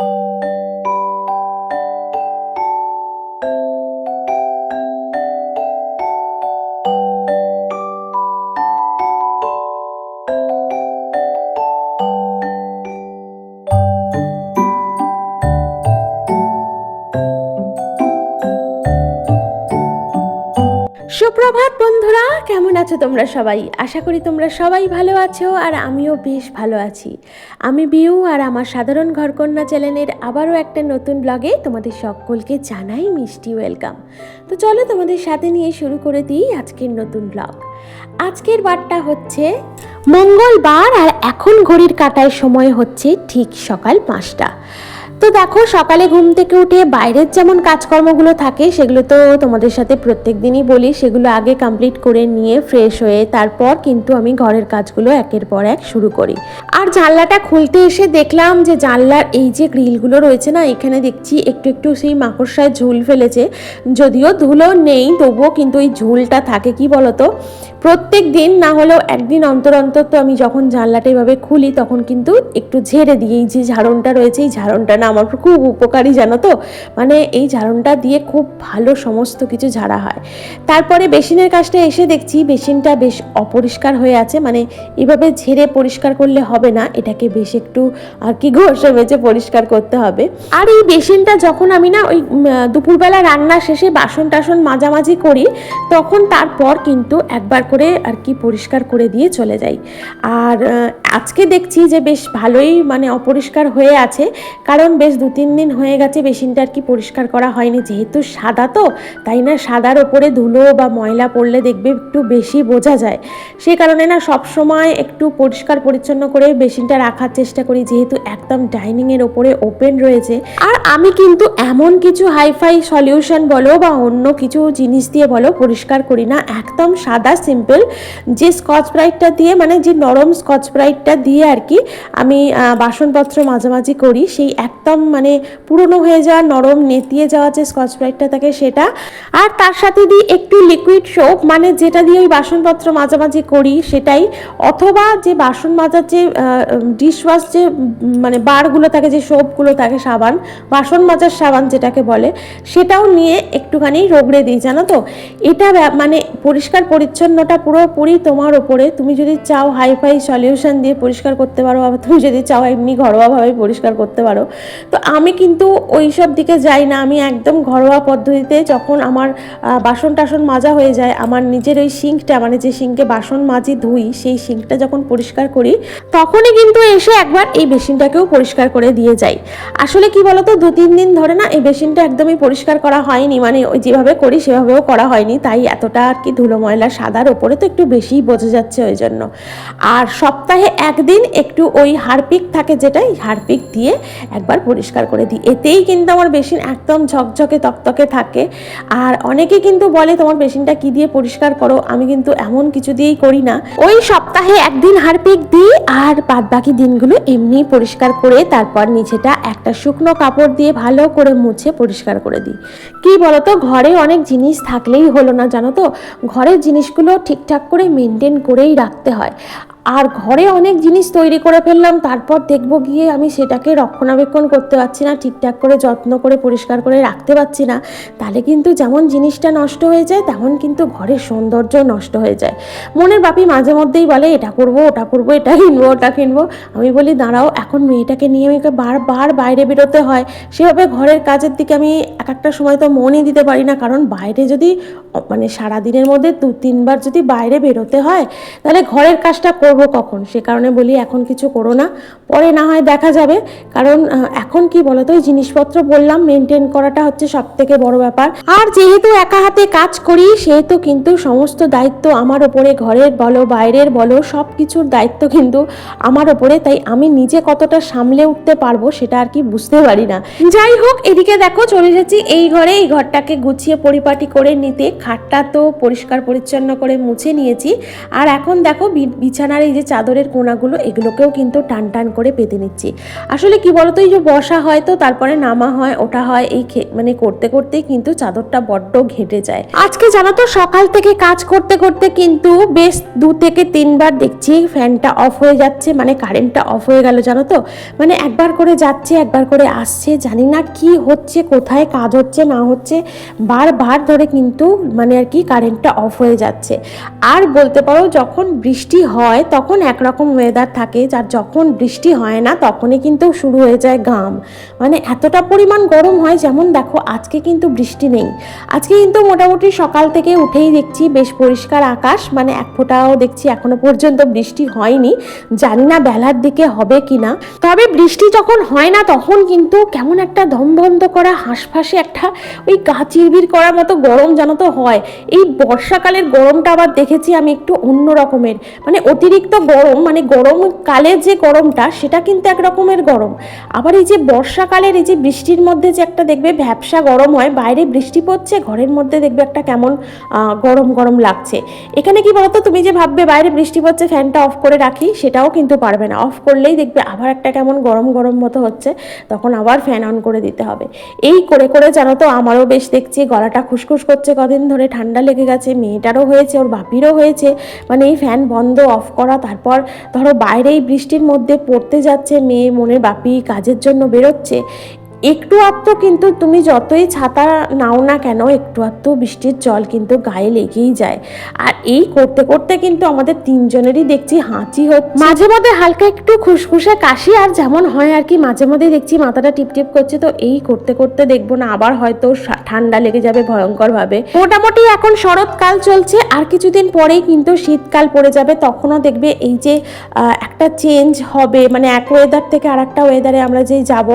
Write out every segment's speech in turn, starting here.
you আছো তোমরা সবাই। আশা করি তোমরা সবাই ভালো আছো আর আমিও বেশ ভালো আছি। আমি বিউ আর আমার সাধারণ ঘরকন্যা চ্যানেলের আবারও একটা নতুন ব্লগে তোমাদের সকলকে জানাই মিষ্টি ওয়েলকাম। তো চলো তোমাদের সাথে নিয়ে শুরু করে দিই আজকের নতুন ব্লগ। আজকের বারটা হচ্ছে মঙ্গলবার আর এখন ঘড়ির কাটায় সময় হচ্ছে ঠিক সকাল পাঁচটা। তো দেখো, সকালে ঘুম থেকে উঠে বাইরের যেমন কাজকর্মগুলো থাকে, সেগুলো তো তোমাদের সাথে প্রত্যেক দিনই বলি, সেগুলো আগে কমপ্লিট করে নিয়ে ফ্রেশ হয়ে তারপর কিন্তু আমি ঘরের কাজগুলো একের পর এক শুরু করি। আর জানলাটা খুলতে এসে দেখলাম যে জানলার এই যে গ্রিলগুলো রয়েছে না, এখানে দেখছি একটু একটু সেই মাকড়সায় ঝুল ফেলেছে, যদিও ধুলো নেই, তবুও কিন্তু ওই ঝুলটা থাকে, কি বলতো? প্রত্যেক দিন না হলেও একদিন অন্তর অন্তর তো আমি যখন জানলাটা এভাবে খুলি তখন কিন্তু একটু ঝেড়ে দিই। এই যে ঝাড়নটা রয়েছে, এই ঝাড়নটা না আমার খুব উপকারী জানো তো? মানে এই ঝাড়নটা দিয়ে খুব ভালো সমস্ত কিছু ঝাড়া হয়। তারপরে বেসিনের কাজটা এসে দেখছি, বেসিনটা বেশ অপরিষ্কার হয়ে আছে। মানে এভাবে ঝেড়ে পরিষ্কার করলে হবে না, এটাকে বেশ একটু, আর কি ঘষে মেজে পরিষ্কার করতে হবে। আর এই বেসিনটা যখন আমি না ওই দুপুরবেলা রান্না শেষে বাসন টাসন মাঝামাঝি করি, তখন তারপর কিন্তু একবার করে আর কি পরিষ্কার করে দিয়ে চলে যাই। আর আজকে দেখছি যে বেশ ভালোই মানে অপরিষ্কার হয়ে আছে। কারণ বেশ দু তিন দিন হয়ে গেছে বেসিনটা আর কি পরিষ্কার করা হয়নি। যেহেতু সাদা তো, তাই না সাদার ওপরে ধুলো বা ময়লা পড়লে দেখবে একটু বেশি বোঝা যায়। সেই কারণে না সব সময় একটু পরিষ্কার পরিচ্ছন্ন করে বেসিনটা রাখার চেষ্টা করি। যেহেতু একদম ডাইনিংয়ের ওপরে ওপেন রয়েছে। আর আমি কিন্তু এমন কিছু হাইফাই সলিউশন বলো বা অন্য কিছু জিনিস দিয়ে বলো, পরিষ্কার করি না। একদম সাদা, সিম্পল যে স্কচ ব্রাইটটা দিয়ে মানে যে নরম স্কচ ব্রাইটটা দিয়ে আর কি আমি বাসনপত্র মাঝামাঝি করি, সেই একদম মানে পুরনো হয়ে যাওয়া, নরম নেতিয়ে যাওয়া যে স্কচ ব্রাইটটা থাকে সেটা। আর তার সাথে দিই একটু লিকুইড সোপ মানে যেটা দিয়ে ওই বাসনপত্র মাঝামাঝি করি সেটাই। অথবা যে বাসন মাজার যে ডিশ ওয়াশ যে মানে বারগুলো থাকে, যে সোপগুলো থাকে, সাবান বাসন মাজার সাবান যেটাকে বলে, সেটাও নিয়ে একটুখানি রগড়ে দিই, জানো তো? এটা মানে পরিষ্কার পরিচ্ছন্নটা পুরোপুরি তোমার ওপরে। তুমি যদি চাও হাইফাই সলিউশন দিয়ে পরিষ্কার করতে পারো, আবার তুমি যদি চাও এমনি ঘরোয়াভাবে পরিষ্কার করতে পারো। তো আমি কিন্তু ওই সব দিকে যাই না। আমি একদম ঘরোয়া পদ্ধতিতে যখন আমার বাসন টাসন মাজা হয়ে যায়, আমার নিজের ওই সিঙ্কটা মানে যে সিঙ্কে বাসন মাজি ধুই, সেই সিঙ্কটা যখন পরিষ্কার করি, তখনই কিন্তু এসে একবার এই বেসিনটাকেও পরিষ্কার করে দিয়ে যাই। আসলে কি বলতো? দু তিন দিন ধরে না এই বেসিনটা একদমই পরিষ্কার করা হয়নি। মানে ওই যেভাবে করি সেভাবেও করা হয়নি। তাই এতটা আর কি ধুলো ময়লা সাদার ওপরে তো একটু বেশিই বোঝা যাচ্ছে ওই জন্য। আর সপ্তাহে একদিন একটু ওই হারপিক থাকে যেটা, এই হারপিক দিয়ে একবার পরিষ্কার করে দিই। এতেই কিন্তু আমার বেসিন একদম ঝকঝকে, তকতকে থাকে। আর অনেকে কিন্তু বলে, তোমার বেসিনটা কি দিয়ে পরিষ্কার করো? আমি কিন্তু এমন কিছু দিয়েই করি না। ওই সপ্তাহে একদিন হারপিক দিই, আর বাদ বাকি দিনগুলো এমনি পরিষ্কার করে তারপর নিচেটা একটা শুকনো কাপড় দিয়ে ভালো করে মুছে পরিষ্কার করে দিই। কি বলতো, ঘরে অনেক জিনিস থাকলেই হলো না, জানো তো? ঘরের জিনিসগুলো ঠিকঠাক করে মেনটেন করেই রাখতে হয়। আর ঘরে অনেক জিনিস তৈরি করে ফেললাম, তারপর দেখব গিয়ে আমি সেটাকে রক্ষণাবেক্ষণ করতে পারছি না, ঠিকঠাক করে যত্ন করে, পরিষ্কার করে রাখতে পারছি না। তাহলে কিন্তু যেমন জিনিসটা নষ্ট হয়ে যায়, তেমন কিন্তু ঘরের সৌন্দর্য নষ্ট হয়ে যায়। মনের বাপি মাঝে মধ্যেই বলে, এটা করব, ওটা করব, এটা কিনবো, ওটা কিনবো। আমি বলি, দাঁড়াও, এখন মেয়েটাকে নিয়ে আমাকে বারবার বাইরে বেরোতে হয়। সেভাবে ঘরের কাজের দিকে আমি এক একটা সময় তো মনই দিতে পারি না। কারণ বাইরে যদি মানে সারাদিনের মধ্যে দু তিনবার যদি বাইরে বেরোতে হয়, তাহলে ঘরের কাজটা করব কখন? সে কারণে বলি এখন কিছু করো না। পরে না হয় দেখা যাবে। কারণ এখন কি বলতো ওই জিনিসপত্র বললাম মেনটেন করাটা হচ্ছে সব থেকে বড় ব্যাপার। আর যেহেতু একা হাতে কাজ করি, সেহেতু কিন্তু সমস্ত দায়িত্ব আমার ওপরে, ঘরের বলো, বাইরের বলো সব কিছুর দায়িত্ব কিন্তু আমার ওপরে। তাই আমি নিজে কতটা সামলে উঠতে পারব সেটা আর কি বুঝতে পারি না। যাই হোক, এদিকে দেখো, চলে যাচ্ছি এই ঘরে। এই ঘরটাকে গুছিয়ে পরিপাটি করে নিতে। খাটটা তো পরিষ্কার পরিচ্ছন্ন করে মুছে নিয়েছি। আর এখন দেখো বিছানার এই যে চাদরের কোনাগুলো, এগুলোকেও কিন্তু টান টান করে পেতে নিচ্ছি। আসলে কি বলতো, এই যে বসা হয় তো, তারপরে নামা হয় ওটা হয়, এই মানে করতে করতেই কিন্তু চাদরটা বড্ড ঘেটে যায়। আজকে জানো তো, সকাল থেকে কাজ করতে করতে কিন্তু বেশ দু থেকে তিনবার দেখছি ফ্যানটা অফ হয়ে যাচ্ছে মানে কারেন্টটা অফ হয়ে গেল জানো তো। মানে একবার করে যাচ্ছে, একবার করে আসছে, জানি না কি হচ্ছে, কোথায় কাজ হচ্ছে, না হচ্ছে, বারবার ধরে কিন্তু মানে আর কি কারেন্টটা অফ হয়ে যাচ্ছে। আর বলতে পারো, যখন বৃষ্টি হয় তখন একরকম ওয়েদার থাকে, যার যখন বৃষ্টি হয় না, তখনই কিন্তু শুরু হয়ে যায় ঘাম। মানে এতটা পরিমাণ গরম হয় যেমন দেখো, আজকে কিন্তু বৃষ্টি নেই। আজকে কিন্তু মোটামুটি সকাল থেকে উঠেই দেখছি বেশ পরিষ্কার আকাশ মানে এক ফোঁটাও দেখছি এখনও পর্যন্ত বৃষ্টি হয়নি। জানি না বেলার দিকে হবে কি না তবে বৃষ্টি যখন হয় না, তখন কিন্তু কেমন একটা দম করা হাঁসফাঁসে একটা ওই গা চিরবির করার মতো গরম জানো তো হয়। এই বর্ষাকালের গরমটা আবার দেখেছি আমি একটু অন্য রকমের। মানে অতিরিক্ত গরম মানে গরমকালের যে গরমটা, সেটা কিন্তু এক রকমের গরম। আবার এই যে বর্ষাকালের এই যে বৃষ্টির মধ্যে যে একটা দেখবে ভ্যাবসা গরম হয়, বাইরে বৃষ্টি পড়ছে, ঘরের মধ্যে দেখবে একটা কেমন গরম গরম লাগছে। এখানে কি বলতো? তুমি যে ভাববে বাইরে বৃষ্টি পড়ছে, ফ্যানটা অফ করে রাখি, সেটাও কিন্তু পারবে না। অফ করলেই দেখবে আবার একটা কেমন গরম গরম মতো হচ্ছে, তখন আবার ফ্যান অন করে দিতে হবে। এই করে করে জানো তো, আমারও বেশ দেখছি, গলাটা খুসখুস করছে কদিন ধরে, ঠান্ডা লেগে গেছে, মেয়েটারও হয়েছে, ওর বাপিরও হয়েছে মানে এই ফ্যান বন্ধ, অফ করা তারপর ধরো বাইরেই বৃষ্টির মধ্যে পড়তে যাচ্ছে মেয়ে মনের বাপি কাজের জন্য বেরোচ্ছে একটু আধটু কিন্তু তুমি যতই ছাতা নাও না কেন একটু আধটু বৃষ্টির জল কিন্তু গায়ে লেগেই যায়। আর এই করতে করতে কিন্তু আমাদের তিনজনেরই দেখছি হাঁচি হচ্ছে। মাঝে মধ্যে হালকা একটু খুসখুসে কাশি আর যেমন হয় আর কি মাঝে মধ্যে দেখছি মাথাটা টিপটিপ করছে তো এই করতে করতে দেখব না আবার হয়তো ঠান্ডা লেগে যাবে ভয়ঙ্করভাবে। মোটামুটি এখন শরৎকাল চলছে আর কিছুদিন পরেই কিন্তু শীতকাল পড়ে যাবে তখনও দেখবে এই যে একটা চেঞ্জ হবে মানে এক ওয়েদার থেকে আর একটা ওয়েদারে আমরা যেই যাব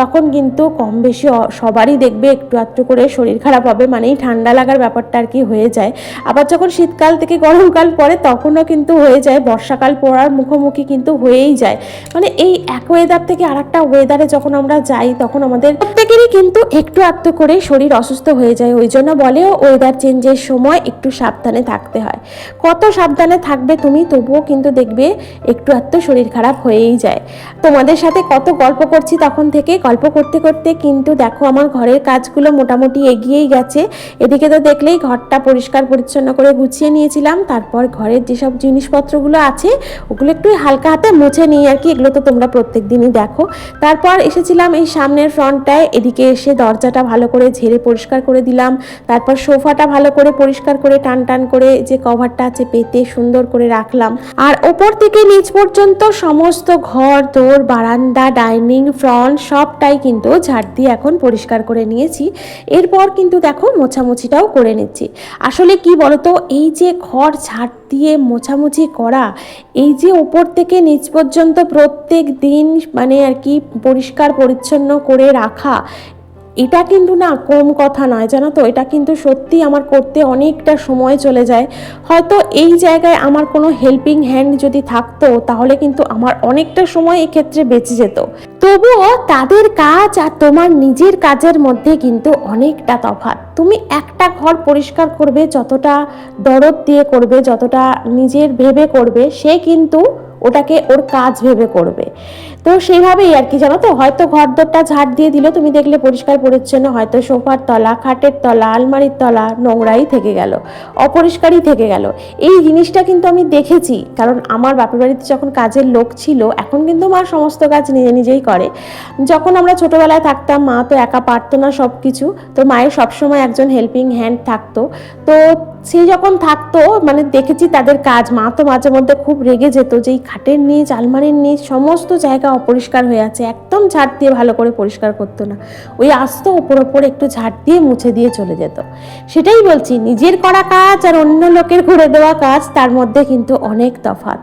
তখন কিন্তু কম বেশি সবারই দেখবে একটু আধটু করে শরীর খারাপ হবে মানে ঠান্ডা লাগার ব্যাপারটা আর কি হয়ে যায়। আবার যখন শীতকাল থেকে গরমকাল পড়ে, তখনও কিন্তু হয়ে যায়, বর্ষাকাল পড়ার মুখোমুখি কিন্তু হয়েই যায়। মানে এই এক ওয়েদার থেকে আর একটা ওয়েদারে যখন আমরা যাই, তখন আমাদের প্রত্যেকেরই কিন্তু একটু আধটু করে শরীর অসুস্থ হয়ে যায়। ওই জন্য বলেও ওয়েদার চেঞ্জের সময় একটু সাবধানে থাকতে হয়। কত সাবধানে থাকবে তুমি, তবুও কিন্তু দেখবে একটু আধটু শরীর খারাপ হয়েই যায়। তোমাদের সাথে কত গল্প করছি তখন থেকে, গল্প করতে করতে, কিন্তু দেখো আমার ঘরের কাজগুলো মোটামুটি এগিয়েই গেছে। এদিকে তো দেখলেই ঘরটা পরিষ্কার পরিচ্ছন্ন করে গুছিয়ে নিয়েছিলাম। তারপর ঘরের যেসব জিনিসপত্রগুলো আছে, ওগুলো একটু হালকা হাতে মুছে নিই আর কি, এগুলো তো তোমরা প্রত্যেক দিনই দেখো। তারপর এসেছিলাম এই সামনের ফ্রন্টটায়, এদিকে এসে দরজাটা ভালো করে ঝেড়ে পরিষ্কার করে দিলাম। তারপর সোফাটা ভালো করে পরিষ্কার করে টান টান করে যে কভারটা আছে পেতে সুন্দর করে রাখলাম। আর ওপর থেকে নিচ পর্যন্ত সমস্ত ঘর, দোর, বারান্দা, ডাইনিং, ফ্রন্ট সবটাই কিন্তু ঝাড় দিয়ে এখন পরিষ্কার করে নিয়েছি। এরপর কিন্তু দেখো মোছামুছিটাও করে নিচ্ছি। আসলে কি বলতো, এই যে খড় ঝাড় দিয়ে মোছামুছি করা, এই যে ওপর থেকে নিচ পর্যন্ত প্রত্যেক দিন মানে আর কি পরিষ্কার পরিচ্ছন্ন করে রাখা এটা কিন্তু না কম কথা নয়, জানো তো? এটা কিন্তু সত্যি আমার করতে অনেকটা সময় চলে যায়। হয়তো এই জায়গায় আমার কোনো হেল্পিং হ্যান্ড যদি থাকতো, তাহলে কিন্তু আমার অনেকটা সময় এক্ষেত্রে বেঁচে যেত। তবুও তাদের কাজ আর তোমার নিজের কাজের মধ্যে কিন্তু অনেকটা তফাৎ। তুমি একটা ঘর পরিষ্কার করবে, যতটা দরদ দিয়ে করবে, যতটা নিজের ভেবে করবে, সে কিন্তু ওটাকে ওর কাজ ভেবে করবে। তো সেইভাবেই আর কি, জানো তো? হয়তো ঘর দরটা ঝাড় দিয়ে দিল, তুমি দেখলে পরিষ্কার পরিচ্ছন্ন, হয়তো সোফার তলা, খাটের তলা, আলমারির তলা, নোংরাই থেকে গেল, অপরিষ্কারই থেকে গেল। এই জিনিসটা কিন্তু আমি দেখেছি, কারণ আমার বাপের বাড়িতে যখন কাজের লোক ছিল, এখন কিন্তু মা সমস্ত কাজ নিজে নিজেই করে। যখন আমরা ছোটোবেলায় থাকতাম, মা তো একা পারতো না সব কিছু তো মায়ের সবসময় একজন হেল্পিং হ্যান্ড থাকতো। তো সে যখন থাকতো মানে দেখেছি তাদের কাজ, মা তো মাঝে মধ্যে খুব রেগে যেত যে এই খাটের নিচ, আলমারির নিচ, সমস্ত জায়গা অপরিষ্কার হয়ে আছে, একদম ঝাড় দিয়ে ভালো করে পরিষ্কার করতো না। ওই আসতো ওপর ওপর একটু ঝাড় দিয়ে মুছে দিয়ে চলে যেত। সেটাই বলছি, নিজের করা কাজ আর অন্য লোকের করে দেওয়া কাজ, তার মধ্যে কিন্তু অনেক তফাৎ।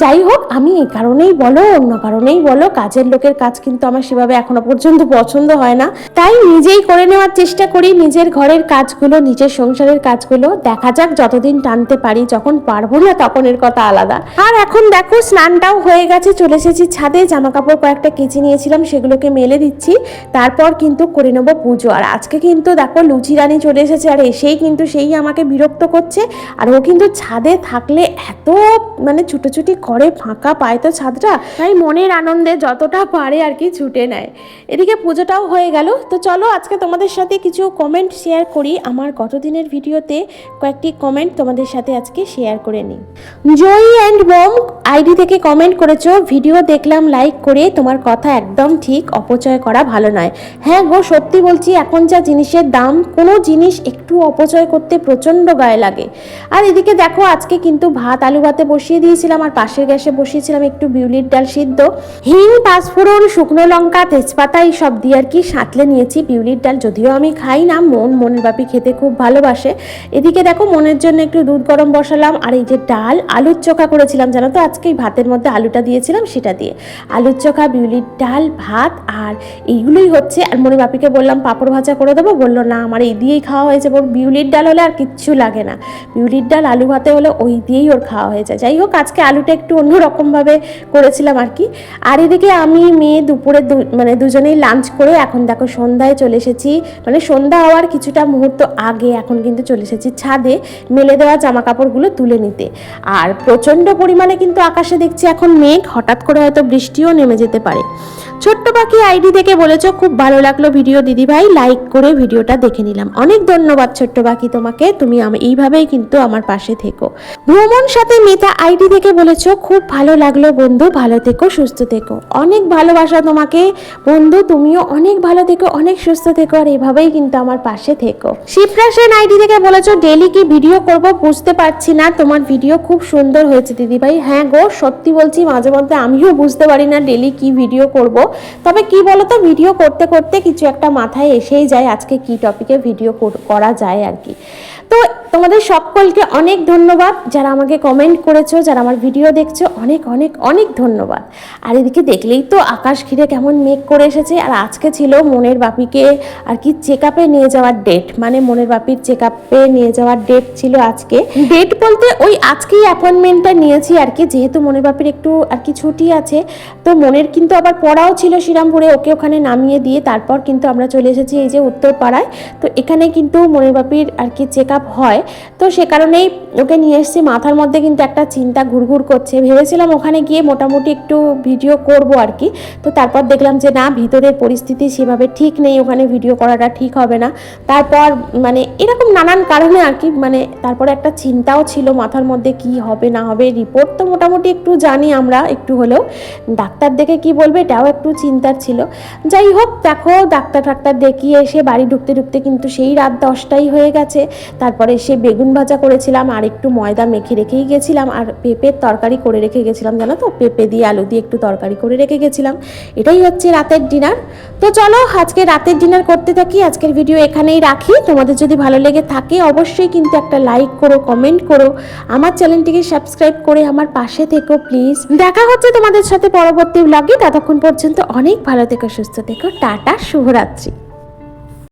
যাই হোক, আমি এই কারণেই বলো, অন্য কারণেই বলো, কাজের লোকের কাজ কিন্তু আমার সেভাবে এখনও পর্যন্ত পছন্দ হয় না। তাই নিজেই করে নেওয়ার চেষ্টা করি, নিজের ঘরের কাজগুলো, নিজের সংসারের কাজগুলো দেখা যাক যতদিন টানতে পারি, যখন পারব না তখন এর কথা আলাদা। আর এখন দেখো, স্নানটাও হয়ে গেছে, চলে এসেছি ছাদে। জামা কাপড় কয়েকটা কেচে নিয়েছিলাম, সেগুলোকে মেলে দিচ্ছি। তারপর কিন্তু করে নেব পুজো। আর আজকে কিন্তু দেখো, লুচি রানী চলে এসেছে, আর এসেই কিন্তু সেই আমাকে বিরক্ত করছে। আর ও কিন্তু ছাদে থাকলে এত মানে ছুটোছুটি করে, ফাঁকা পায় তো ছাদটা। তাই মনের আনন্দে যতটা পারে আর কি ছুটে নেয়। এদিকে পুজোটাও হয়ে গেল। তো চলো, আজকে তোমাদের সাথে কিছু কমেন্ট শেয়ার করি। আমার গতদিনের ভিডিওতে কয়েকটি কমেন্ট তোমাদের সাথে আজকে শেয়ার করে নিই। জয়ী অ্যান্ড বোম আইডি থেকে কমেন্ট করেছ ভিডিও দেখলাম লাইক করে তোমার কথা একদম ঠিক অপচয় করা ভালো নয়। হ্যাঁ গো, সত্যি বলছি, এখন যা জিনিসের দাম, কোনো জিনিস একটু অপচয় করতে প্রচণ্ড গায়ে লাগে। আর এদিকে দেখো, আজকে কিন্তু ভাত, আলু ভাতে বসিয়ে দিয়েছিলাম, আর পাশের গ্যাসে বসিয়েছিলাম একটু বিউলির ডাল সিদ্ধ। হিং, পাঁচফোড়ন, শুকনো লঙ্কা, তেজপাতা এই সব দিয়ে আর কি সাঁতলে নিয়েছি বিউলির ডাল। যদিও আমি খাই না, মন, মনের বাপি খেতে খুব ভালোবাসে। এদিকে দেখো, মনের জন্য একটু দুধ গরম বসালাম, আর এই যে ডাল, আলুর চোখা করেছিলাম, জানো তো? আজকে এই ভাতের মধ্যে আলুটা দিয়েছিলাম, সেটা দিয়ে। আলুর চোখা, বিউলির ডাল, ভাত, আর এইগুলোই হচ্ছে। আর মনে বাপিকে বললাম, পাঁপড় ভাজা করে দেবো? বলল, না, আমার এই দিয়েই খাওয়া হয়েছে। ওর বিউলির ডাল হলে আর কিচ্ছু লাগে না। বিউলির ডাল, আলু ভাতে হলে ওই দিয়েই ওর খাওয়া হয়ে যায়। যাই হোক, আজকে আলুটা একটু অন্যরকমভাবে করেছিলাম আর কি। আর এদিকে আমি, মেয়ে, দুপুরে মানে দুজনেই লাঞ্চ করে এখন দেখো সন্ধ্যায় চলে এসেছি। মানে সন্ধ্যা হওয়ার কিছুটা মুহূর্ত আগে এখন কিন্তু চলে এসেছি। ছাদে মেলে দেওয়া জামা কাপড়গুলো তুলে নিতে। আর প্রচণ্ড পরিমাণে কিন্তু আকাশে দেখছি এখন মেঘ, হঠাৎ করে হয়তো বৃষ্টিও নেমে যেতে পারে। ছোট্ট পাখি আইডি থেকে বলেছ, খুব ভালো লাগল ভিডিও দিদি ভাই লাইক করে ভিডিওটা দেখে নিলাম। অনেক ধন্যবাদ ছোট্ট পাখি তোমাকে, তুমি এইভাবেই কিন্তু আমার পাশে থেকো। ভ্রমণ সাথে মিতা আইডি থেকে বলেছ, খুব ভালো লাগল বন্ধু, ভালো থেকো, সুস্থ থেকো। অনেক ভালোবাসা তোমাকে বন্ধু, তুমিও অনেক ভালো থেকো, অনেক সুস্থ থেকো, আর এভাবেই কিন্তু আমার পাশে থেকো। শিপ্রা সেন আইডি থেকে বলেছ ডেলি কি ভিডিও করব বুঝতে পারছি না, তোমার ভিডিও খুব সুন্দর হয়েছে দিদি ভাই হ্যাঁ গো, সত্যি বলছি, মাঝে মধ্যে আমিও বুঝতে পারি না ডেলি কি ভিডিও করব। তবে কি বলতো ভিডিও করতে করতে কিছু একটা মাথায় এসেই যায় আজকে কি টপিকে ভিডিও করা যায় আর কি। তো তোমাদের সকলকে অনেক ধন্যবাদ যারা আমাকে কমেন্ট করেছ, যারা আমার ভিডিও দেখছ, অনেক অনেক অনেক ধন্যবাদ। আর এদিকে দেখলেই তো আকাশ ঘিরে কেমন মেঘ করে এসেছে, আর আজকে ছিল মনের বাপিকে আর কি চেক নিয়ে যাওয়ার ডেট মানে মনের বাপির চেক নিয়ে যাওয়ার ডেট ছিল আজকে। ডেট বলতে ওই আজকেই অ্যাপয়েন্টমেন্টটা নিয়েছি আর কি, যেহেতু মনের বাপির একটু আর কি ছুটি আছে, তো মনের কিন্তু আবার পড়াও ছিল শ্রীরামপুরে, ওকে ওখানে নামিয়ে দিয়ে তারপর কিন্তু আমরা চলে এসেছি এই যে উত্তরপাড়ায়। তো এখানে কিন্তু মনের বাপির আর কি চেক হয়, তো সে কারণেই ওকে নিয়ে এসেছি। মাথার মধ্যে কিন্তু একটা চিন্তা ঘুরঘুর করছে। ভেবেছিলাম ওখানে গিয়ে মোটামুটি একটু ভিডিও করব আর কি। তো তারপর দেখলাম যে না, ভিতরের পরিস্থিতি সেভাবে ঠিক নেই, ওখানে ভিডিও করাটা ঠিক হবে না। তারপর মানে এরকম নানান কারণে আর কি মানে তারপরে একটা চিন্তাও ছিল মাথার মধ্যে কি হবে, না হবে। রিপোর্ট তো মোটামুটি একটু জানি আমরা একটু হলেও। ডাক্তার দেখে কি বলবে এটাও একটু চিন্তার ছিল। যাই হোক, দেখো ডাক্তার টাক্তার দেখিয়ে এসে বাড়ি ঢুকতে ঢুকতে কিন্তু সেই রাত দশটাই হয়ে গেছে। তারপরে সে বেগুন ভাজা করেছিলাম, আর একটু ময়দা মেখে রেখেই গেছিলাম, আর পেঁপের তরকারি করে রেখে গেছিলাম, জানো তো? পেঁপে দিয়ে আলু দিয়ে একটু তরকারি করে রেখে গেছিলাম। এটাই হচ্ছে রাতের ডিনার। তো চলো, আজকে রাতের ডিনার করতে থাকি, আজকের ভিডিও এখানেই রাখি। তোমাদের যদি ভালো লেগে থাকে, অবশ্যই কিন্তু একটা লাইক করো, কমেন্ট করো। আমার চ্যানেলটিকে সাবস্ক্রাইব করে আমার পাশে থেকো, প্লিজ। দেখা হচ্ছে তোমাদের সাথে পরবর্তী ব্লগে ততক্ষণ পর্যন্ত অনেক ভালো থেকো, সুস্থ থেকো। টাটা, শুভরাত্রি।